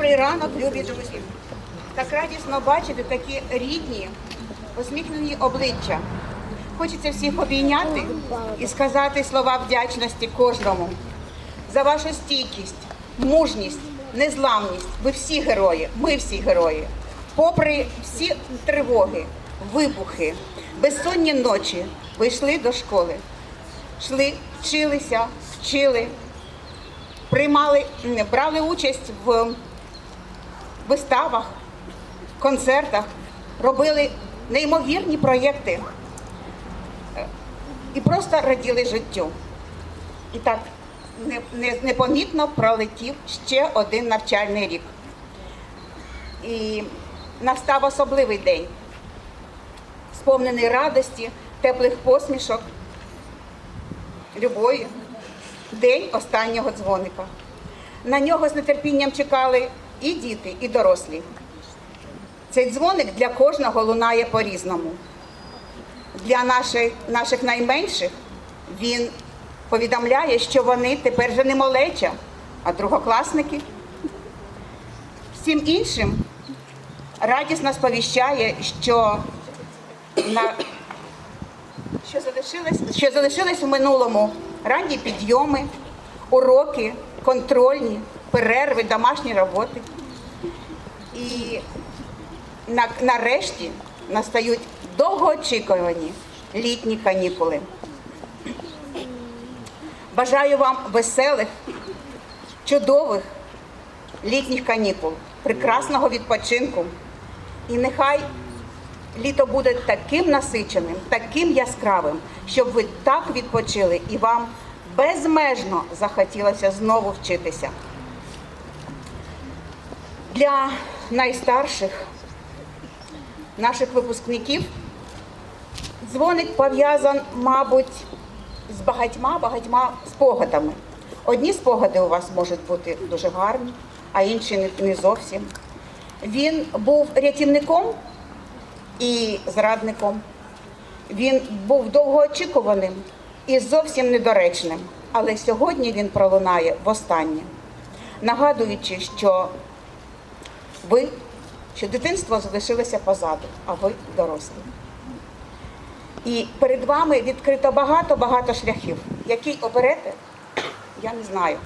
Добрий ранок, любі друзі. Так радісно бачити такі рідні, усміхнені обличчя. Хочеться всіх обійняти і сказати слова вдячності кожному за вашу стійкість, мужність, незламність. Ви всі герої, ми всі герої. Попри всі тривоги, вибухи, безсонні ночі, ви йшли до школи, йшли, вчилися, вчили, приймали, брали участь в виставах, концертах, робили неймовірні проєкти е, і просто раділи життю. І так не- не- непомітно пролетів ще один навчальний рік. І настав особливий день, сповнений радості, теплих посмішок, любові, день останнього дзвоника. На нього з нетерпінням чекали і діти, і дорослі. Цей дзвоник для кожного лунає по-різному. Для наших, наших найменших він повідомляє, що вони тепер вже не малеча, а другокласники. Всім іншим радісно сповіщає, що, на, що, залишилось, що залишилось у минулому ранні підйоми, уроки, контрольні, перерви, домашні роботи. І на, нарешті настають довгоочікувані літні канікули. Бажаю вам веселих, чудових літніх канікул, прекрасного відпочинку. І нехай літо буде таким насиченим, таким яскравим, щоб ви так відпочили і вам безмежно захотілося знову вчитися. Для найстарших наших випускників дзвоник пов'язан, мабуть, з багатьма багатьма спогадами. Одні спогади у вас можуть бути дуже гарні, а інші не- не зовсім. Він був рятівником і зрадником. Він був довгоочікуваним і зовсім недоречним. Але сьогодні він пролунає востаннє, нагадуючи, що ви, що дитинство залишилося позаду, а ви дорослі. І перед вами відкрито багато-багато шляхів. Який оберете, я не знаю.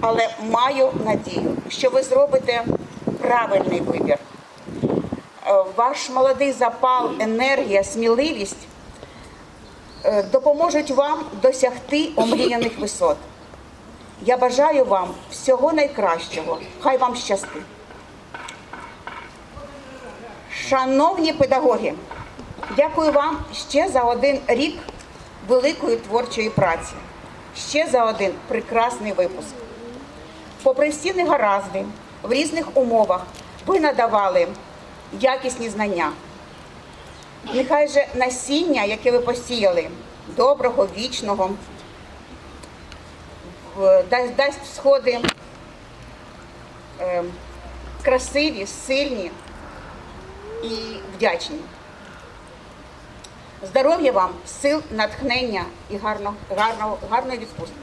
Але маю надію, що ви зробите правильний вибір. Е, Ваш молодий запал, енергія, сміливість е, допоможуть вам досягти омріяних висот. Я бажаю вам всього найкращого. Хай вам щастить. Шановні педагоги, дякую вам ще за один рік великої творчої праці, ще за один прекрасний випуск. Попри всі негаразди, в різних умовах ви надавали якісні знання. Нехай же насіння, яке ви посіяли, доброго, вічного, дасть, сходи е, красиві, сильні і вдячні. Здоров'я вам, сил, натхнення і гарно, гарно, гарної відпустки.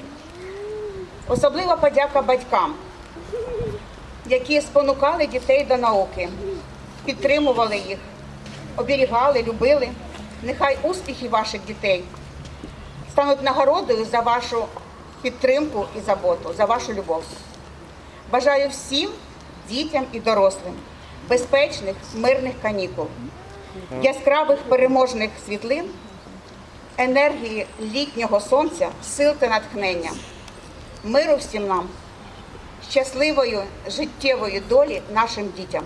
Особлива подяка батькам, які спонукали дітей до науки, підтримували їх, оберігали, любили. Нехай успіхи ваших дітей стануть нагородою за вашу підтримку і заботу, за вашу любов. Бажаю всім дітям і дорослим безпечних, мирних канікул, яскравих переможних світлин, енергії літнього сонця, сил та натхнення, миру всім нам, щасливої життєвої долі нашим дітям.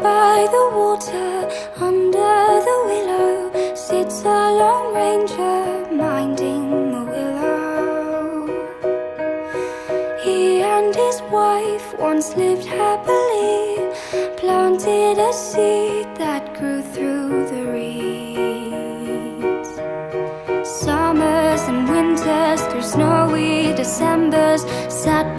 by the water, under the willow, sits a lone ranger minding the willow. He and his wife once lived happily, planted a seed that grew through the reeds. Summers and winters, through snowy Decembers, sat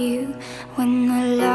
you when the love.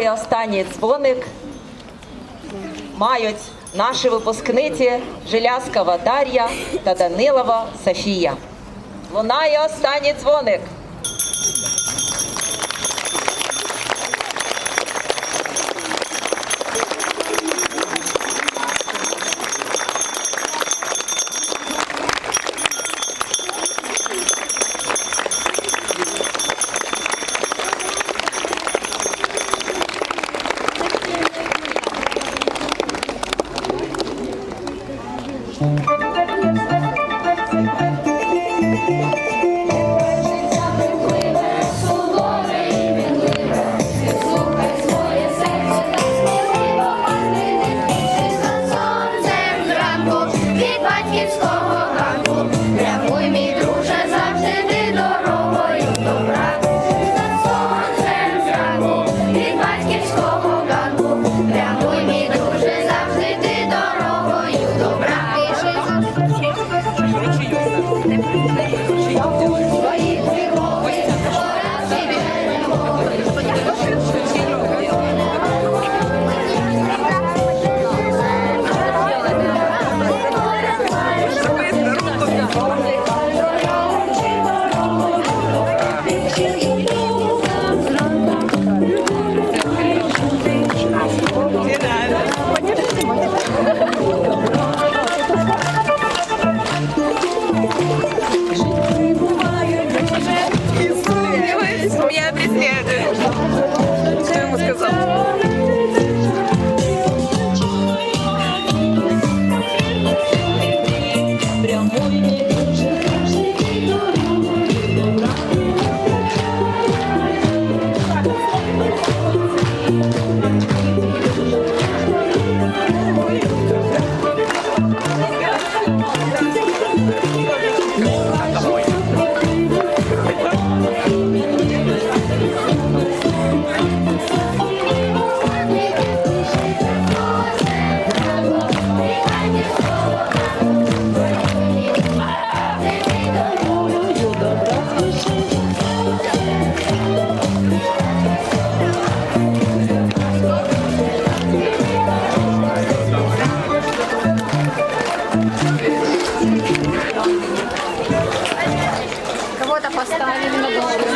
підняти останній дзвоник мають наші випускниці Желяскова Дар'я та Данилова Софія. Лунає останній дзвоник. Кого-то поставили на голову.